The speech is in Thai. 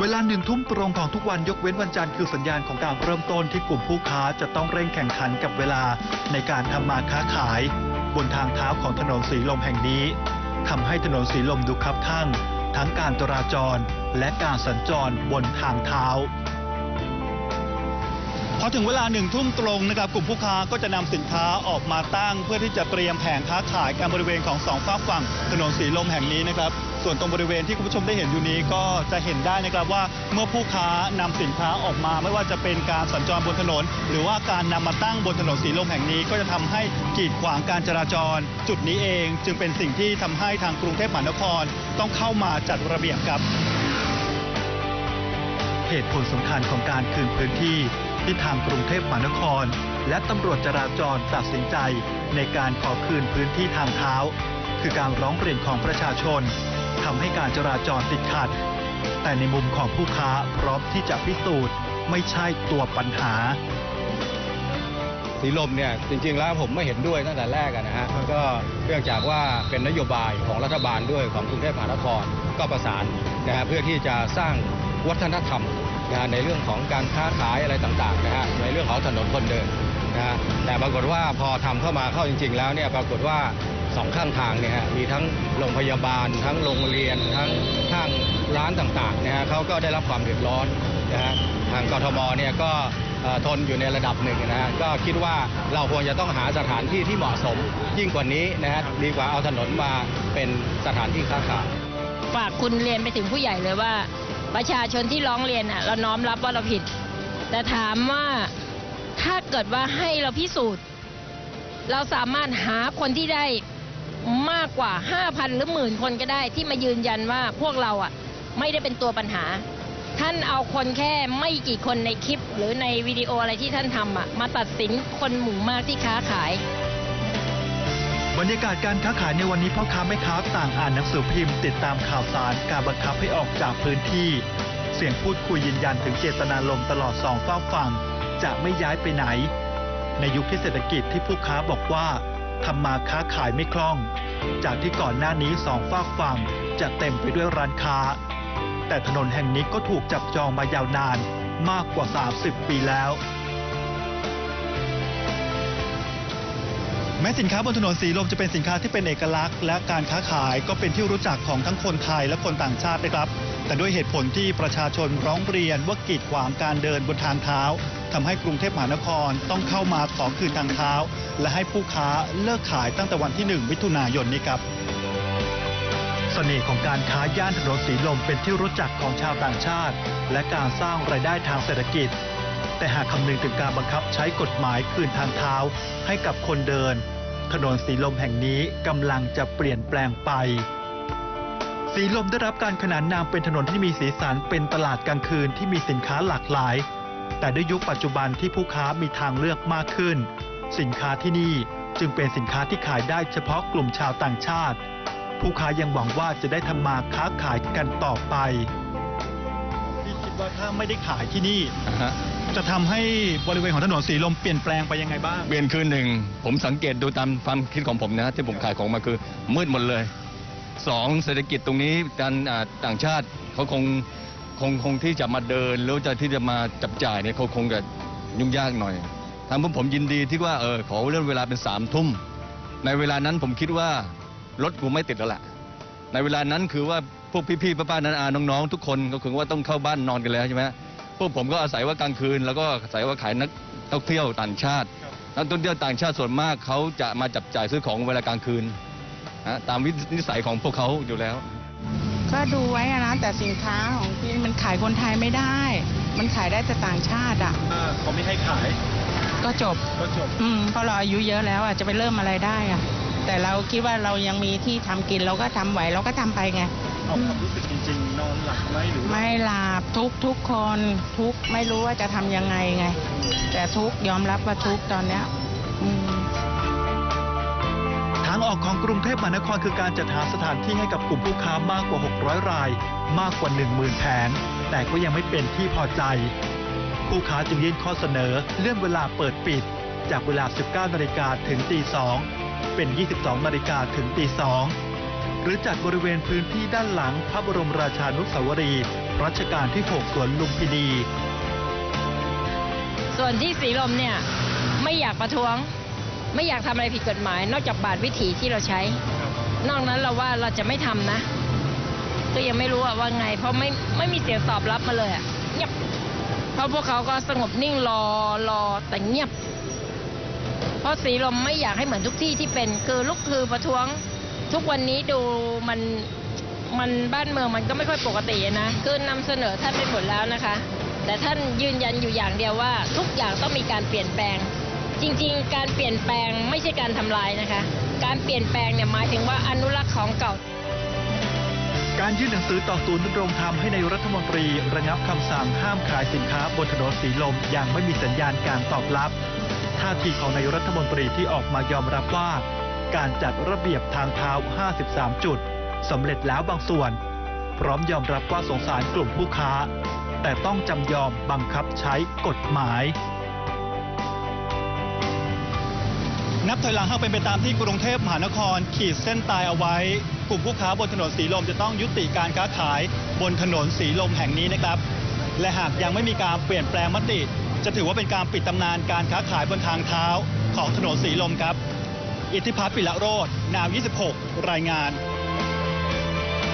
เวลาหนึ่งทุ่มตรงของทุกวันยกเว้นวันจันทร์คือสัญญาณของการเริ่มต้นที่กลุ่มผู้ค้าจะต้องเร่งแข่งขันกับเวลาในการทำมาค้าขาย บนทางเท้าของถนนสีลมแห่งนี้ทำให้ถนนสีลมดูคับข้างทั้งการจราจรและการสัญจรบนทางเท้าพอถึงเวลาหนึ่งทุ่มตรงนะครับกลุ่มผู้ค้าก็จะนำสินค้าออกมาตั้ง เพื่อที่จะเตรียมแผงค้าขายกันบริเวณของสองฝากฝั่งถนนสีลมแห่งนี้นะครับ ส่วนตรงบริเวณที่คุณผู้ชมได้เห็นอยู่นี้ก็จะเห็นได้นะครับว่าเมื่อผู้ค้านำสินค้าออกมา ไม่ว่าจะเป็นการสัญจรบนถนน หรือว่าการนำมาตั้งบนถนนสีลมแห่งนี้ ก็จะทำให้กีดขวางการจราจร จุดนี้เอง จึงเป็นสิ่งที่ทำให้ทางกรุงเทพมหานครต้องเข้ามาจัดระเบียบครับเหตุผลสำคัญของการคืนพื้นที่ที่ทางกรุงเทพมหานคร และตำรวจจราจรตัดสินใจในการขอคืนพื้นที่ทางเท้า คือการร้องเรียนของประชาชน ทำให้การจราจรติดขัด แต่ในมุมของผู้ค้าพร้อมที่จะพิสูจน์ไม่ใช่ตัวปัญหา สีลมเนี่ยจริงๆแล้วผมไม่เห็นด้วยตั้งแต่แรกอะนะฮะก็เนื่องจากว่าเป็นนโยบายของรัฐบาลด้วยของกรุงเทพมหานครก็ประสานนะฮะเพื่อที่จะสร้างวัฒนธรรมนะฮะในเรื่องของการค้าขายอะไรต่างๆนะฮะในเรื่องของถนนคนเดินนะฮะแต่ปรากฏว่าพอทำเข้ามาเข้าจริง ๆ แล้วเนี่ยปรากฏว่า สองข้างทางเนี่ยฮะมีทั้งโรงพยาบาลทั้งโรงเรียนทั้งห้างร้านต่างๆนะฮะเขาก็ได้รับความเดือดร้อนนะฮะทางกทมเนี่ยก็ทนอยู่ในระดับหนึ่งนะฮะก็คิดว่าเราควรจะต้องหาสถานที่ที่เหมาะสม ยิ่งกว่านี้นะฮะดีกว่าเอาถนนมาเป็นสถานที่ค้าขายฝากคุณเรียนไปถึงผู้ใหญ่เลยว่า ประชาชนที่ร้องเรียนอะเราน้อมรับว่าเราผิด แต่ถามว่าถ้าเกิดว่าให้เราพิสูจน์ เราสามารถหาคนที่ได้ มากกว่า 5,000 หรือหมื่นคนก็ได้ ที่มายืนยันว่าพวกเราอะไม่ได้เป็นตัวปัญหา ท่านเอาคนแค่ไม่กี่คนในคลิป หรือในวิดีโออะไรที่ท่านทำอะมาตัดสินคนหมู่มากที่ค้าขาย บรรยากาศการค้าขายในวันนี้พ่อค้าแม่ค้าต่างอ่านหนังสือพิมพ์ ติดตามข่าวสารการบังคับให้ออกจากพื้นที่ เสียงพูดคุยยืนยันถึงเจตนารมณ์ตลอดสองฝากฝั่งจะไม่ย้ายไปไหน ในยุคที่เศรษฐกิจที่ผู้ค้าบอกว่า ทำมาค้าขายไม่คล่อง จากที่ก่อนหน้านี้สองฝากฝั่งจะเต็มไปด้วยร้านค้า แต่ถนนแห่งนี้ก็ถูกจับจองมายาวนานมากกว่า 30 ปีแล้ว แม้สินค้าบนถนนสีลมจะเป็นสินค้าที่เป็นเอกลักษณ์และการค้าขายก็เป็นที่รู้จักของทั้งคนไทยและคนต่างชาตินะครับ แต่ด้วยเหตุผลที่ประชาชนร้องเรียนว่ากีดขวางการเดินบนทางเท้าทำให้กรุงเทพมหานครต้องเข้ามาขอคืนทางเท้า และให้ผู้ค้าเลิกขายตั้งแต่วันที่ 1 มิถุนายนนี้ครับเสน่ห์ของการค้าย่านถนนสีลมเป็นที่รู้จักของชาวต่างชาติ และการสร้างรายได้ทางเศรษฐกิจ แต่หากคำนึงถึงการบังคับใช้กฎหมายคืนทางเท้า ให้กับคนเดิน ถนนสีลมแห่งนี้กำลังจะเปลี่ยนแปลงไป สีลมได้รับการขนานนามเป็นถนนที่มีสีสันเป็นตลาดกลางคืนที่มีสินค้าหลากหลาย แต่ด้วยยุคปัจจุบันที่ผู้ค้ามีทางเลือกมากขึ้น สินค้าที่นี่จึงเป็นสินค้าที่ขายได้เฉพาะกลุ่มชาวต่างชาติ ผู้ค้ายังหวังว่าจะได้ทำมาค้าขายกันต่อไปพี่คิดว่าถ้าไม่ได้ขายที่นี่ จะทำให้บริเวณของถนนสีลมเปลี่ยนแปลงไปยังไงบ้าง เปลี่ยนคืนหนึ่งผมสังเกตดูตามความคิดของผมนะที่ผมขายของมาคือมืดหมดเลยสองเศรษฐกิจตรงนี้การอ่าต่างชาติเขาคงคงคงที่จะมาเดินหรือจะที่จะมาจับจ่ายเนี่ยเขาคงจะยุ่งยากหน่อยทางผมผมยินดีที่ว่าเออขอเลื่อนเวลาเป็นสามทุ่มในเวลานั้นผมคิดว่ารถกูไม่ติดแล้วล่ะ ในเวลานั้นคือว่าพวกพี่ๆป้าๆนานาน้องๆ ทุกคนก็คือว่าต้องเข้าบ้านนอนกันแล้วใช่ไหม วกผมก็อาศัยว่ากลางคืน แล้วก็อาศัยว่าขายนักท่องเที่ยวต่างชาติ นักท่องเที่ยวต่างชาติส่วนมากเขาจะมาจับจ่ายซื้อของเวลากลางคืนนะตามวินิสัยของพวกเขาอยู่แล้ว ก็ดูไว้อะนะแต่สินค้าของพี่มันขายคนไทยไม่ได้ มันขายได้แต่ต่างชาติอะ ถ้าเขาไม่ให้ขายก็จบ ก็จบ อืมเพราะเราอายุเยอะแล้วอะจะไปเริ่มอะไรได้อะ แต่เราคิดว่าเรายังมีที่ทำกินเราก็ทำไหวเราก็ทำไปไง เอาความรู้สึกจริงๆ นอนหลับไหมหรือว่าไม่หลับทุกทุกคนทุกไม่รู้ว่าจะทำยังไงไง แต่ทุกยอมรับว่าทุกตอนเนี้ยอืม ทางออกของกรุงเทพมหานครคือการจัดหาสถานที่ให้กับกลุ่มผู้ค้ามากกว่า 600 ราย มากกว่า 10,000 แผงแต่ก็ยังไม่เป็นที่พอใจ ผู้ค้าจึงยื่นข้อเสนอเลื่อนเวลาเปิดปิด จากเวลา 19 นาฬิกาถึงตี2เป็น 22 นาฬิกาถึงตี2 หรือจัดบริเวณพื้นที่ด้านหลังพระบรมราชานุสาวรีย์รัชกาลที่ 6 สวนลุมพินี ส่วนที่สีลมเนี่ยไม่อยากประท้วง ไม่อยากทำอะไรผิดกฎหมาย นอกจากบาทวิถีที่เราใช้ นอกนั้นเราว่าเราจะไม่ทำนะ ก็ยังไม่รู้อะว่าไง เพราะไม่ไม่มีเสียงตอบรับมาเลยอะเงียบเพราะพวกเขาก็สงบนิ่งรอรอแต่เงียบ เพราะสีลมไม่อยากให้เหมือนทุกที่ที่เป็น คือลุกคือประท้วง ทุกวันนี้ดูมันมันบ้านเมืองมันก็ไม่ค่อยปกตินะคือนำเสนอท่านไปหมดแล้วนะคะ แต่ท่านยืนยันอยู่อย่างเดียวว่า ทุกอย่างต้องมีการเปลี่ยนแปลง จริงๆ การเปลี่ยนแปลงไม่ใช่การทำลายนะคะ การเปลี่ยนแปลงเนี่ยหมายถึงว่าอนุรักษ์ของเก่า การยื่นหนังสือต่อศูนย์ดำรงธรรมให้ในายรัฐมนตรี ระงับคำสั่งห้ามขายสินค้าบนถนนสีลมอยังไม่มีสัญญาณการตอบรับท่าทีของนายรัฐมนตรีที่ออกมายอมรับว่า การจัดระเบียบทางเท้า 53 จุดสำเร็จแล้วบางส่วน พร้อมยอมรับว่าสงสารกลุ่มผู้ค้า แต่ต้องจำยอมบังคับใช้กฎหมาย นับถอยหลังหากเป็นไปตามที่กรุงเทพมหานคร ขีดเส้นตายเอาไว้ กลุ่มผู้ค้าบนถนนสีลมจะต้องยุติการค้าขายบนถนนสีลมแห่งนี้นะครับ และหากยังไม่มีการเปลี่ยนแปลงมติ จะถือว่าเป็นการปิดตำนานการค้าขายบนทางเท้าของถนนสีลมครับ อิทธิพัฒน์ปิละโรธนาว๒๖รายงาน